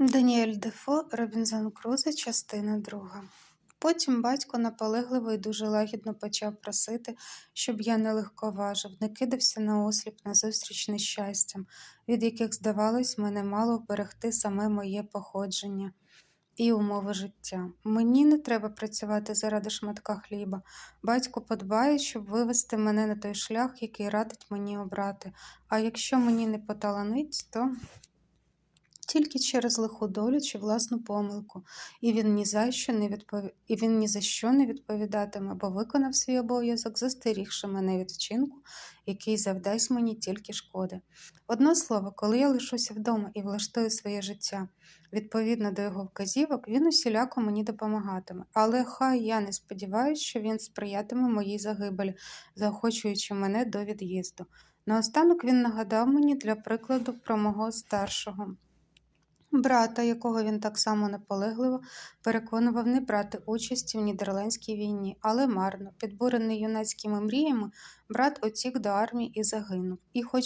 Даніель Дефо, Робінзон Крузо, частина друга. Потім батько наполегливо і дуже лагідно почав просити, щоб я не легковажив, не кидався на осліп назустріч нещастям, від яких, здавалось, мене мало вберегти саме моє походження і умови життя. Мені не треба працювати заради шматка хліба. Батько подбає, щоб вивести мене на той шлях, який радить мені обрати. А якщо мені не поталанить, то тільки через лиху долю чи власну помилку, і він ні за що не відпов... і він ні за що не відповідатиме, бо виконав свій обов'язок, застерігши мене від вчинку, який завдасть мені тільки шкоди. Одно слово, коли я лишуся вдома і влаштую своє життя, відповідно до його вказівок, він усіляко мені допомагатиме. Але хай я не сподіваюся, що він сприятиме моїй загибелі, заохочуючи мене до від'їзду. Наостанок він нагадав мені для прикладу про мого старшого. Брата, якого він так само наполегливо переконував не брати участі в нідерландській війні, але марно, підбурений юнацькими мріями, брат утік до армії і загинув. І, хоч,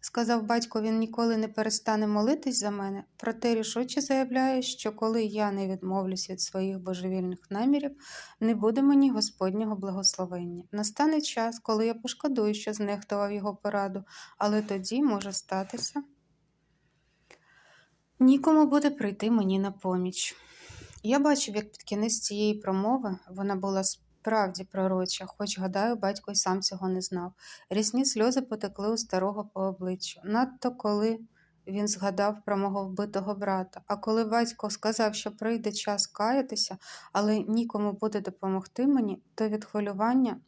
сказав батько, він ніколи не перестане молитись за мене, проте рішуче заявляє, що коли я не відмовлюсь від своїх божевільних намірів, не буде мені Господнього благословення. Настане час, коли я пошкодую, що знехтував його пораду, але тоді може статися. Нікому буде прийти мені на поміч. Я бачив, як під кінець цієї промови вона була справді пророча, хоч, гадаю, батько й сам цього не знав. Рісні сльози потекли у старого по обличчю, надто коли він згадав про мого вбитого брата. А коли батько сказав, що прийде час каятися, але нікому буде допомогти мені, то від хвилювання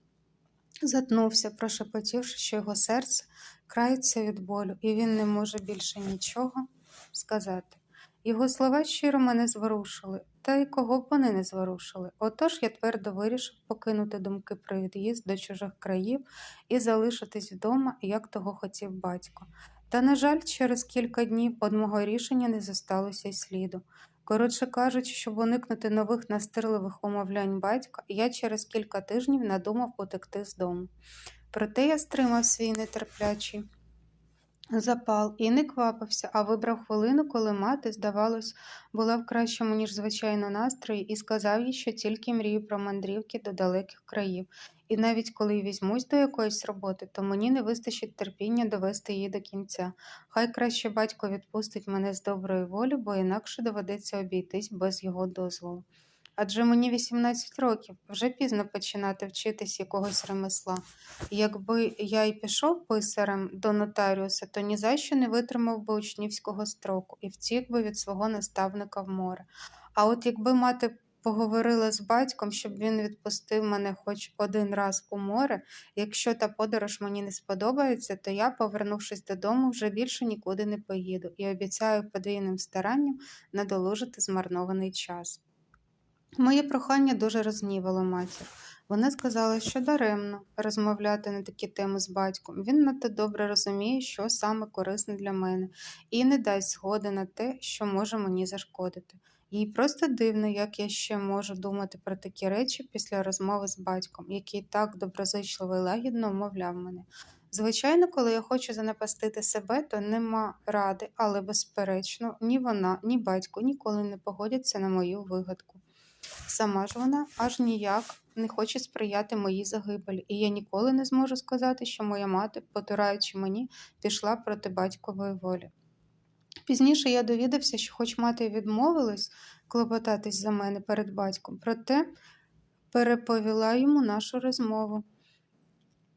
затнувся, прошепотівши, що його серце крається від болю, і він не може більше нічого сказати. Його слова щиро мене зворушили, та й кого б вони не зворушили. Отож я твердо вирішив покинути думки про від'їзд до чужих країв і залишитись вдома, як того хотів батько. Та, на жаль, через кілька днів од мого рішення не зосталося й сліду. Коротше кажучи, щоб уникнути нових настирливих умовлянь батька, я через кілька тижнів надумав утекти з дому. Проте я стримав свій нетерплячий запал і не квапився, а вибрав хвилину, коли мати, здавалось, була в кращому, ніж звичайно, настрої, і сказав їй, що тільки мрію про мандрівки до далеких країв. І навіть коли візьмусь до якоїсь роботи, то мені не вистачить терпіння довести її до кінця. Хай краще батько відпустить мене з доброї волі, бо інакше доведеться обійтись без його дозволу. Адже мені 18 років, вже пізно починати вчитись якогось ремесла. Якби я й пішов писарем до нотаріуса, то ні за що не витримав би учнівського строку і втік би від свого наставника в море. А от якби мати поговорила з батьком, щоб він відпустив мене хоч один раз у море, якщо та подорож мені не сподобається, то я, повернувшись додому, вже більше нікуди не поїду і обіцяю подвійним старанням надолужити змарнований час. Моє прохання дуже розгнівало матір. Вона сказала, що даремно розмовляти на такі теми з батьком. Він надто добре розуміє, що саме корисне для мене, і не дасть згоди на те, що може мені зашкодити. Їй просто дивно, як я ще можу думати про такі речі після розмови з батьком, який так доброзичливо і лагідно умовляв мене. Звичайно, коли я хочу занапастити себе, то нема ради, але, безперечно, ні вона, ні батько ніколи не погодяться на мою вигадку. Сама ж вона аж ніяк не хоче сприяти моїй загибелі, і я ніколи не зможу сказати, що моя мати, потираючи мені, пішла проти батькової волі. Пізніше я довідався, що, хоч мати відмовилась клопотатись за мене перед батьком, проте переповіла йому нашу розмову.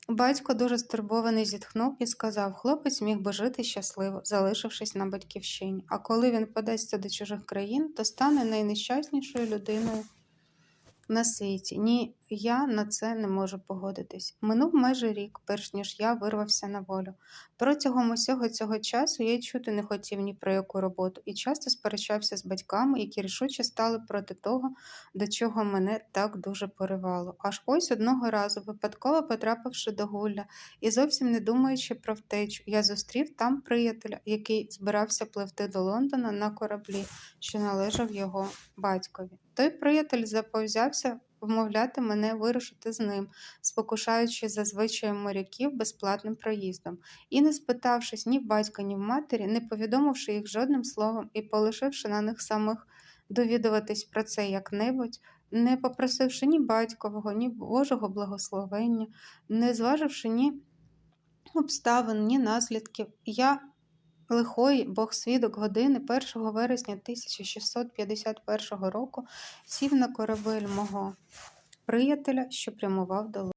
Батько дуже стурбований зітхнув і сказав, хлопець міг би жити щасливо, залишившись на батьківщині, а коли він подасться до чужих країн, то стане найнещаснішою людиною на світі. Ні, я на це не можу погодитись. Минув майже рік, перш ніж я вирвався на волю. Протягом усього цього часу я й чути не хотів ні про яку роботу і часто сперечався з батьками, які рішуче стали проти того, до чого мене так дуже поривало. Аж ось одного разу, випадково потрапивши до гулля і зовсім не думаючи про втечу, я зустрів там приятеля, який збирався пливти до Лондона на кораблі, що належав його батькові. Той приятель заповзявся вмовляти мене вирушити з ним, спокушаючи за звичаєм моряків безплатним проїздом, і не спитавшись ні в батька, ні в матері, не повідомивши їх жодним словом і полишивши на них самих довідуватись про це як-небудь, не попросивши ні батькового, ні Божого благословення, не зваживши ні обставин, ні наслідків, я лихої Бог свідок години 1 вересня 1651 року сів на корабель мого приятеля, що прямував до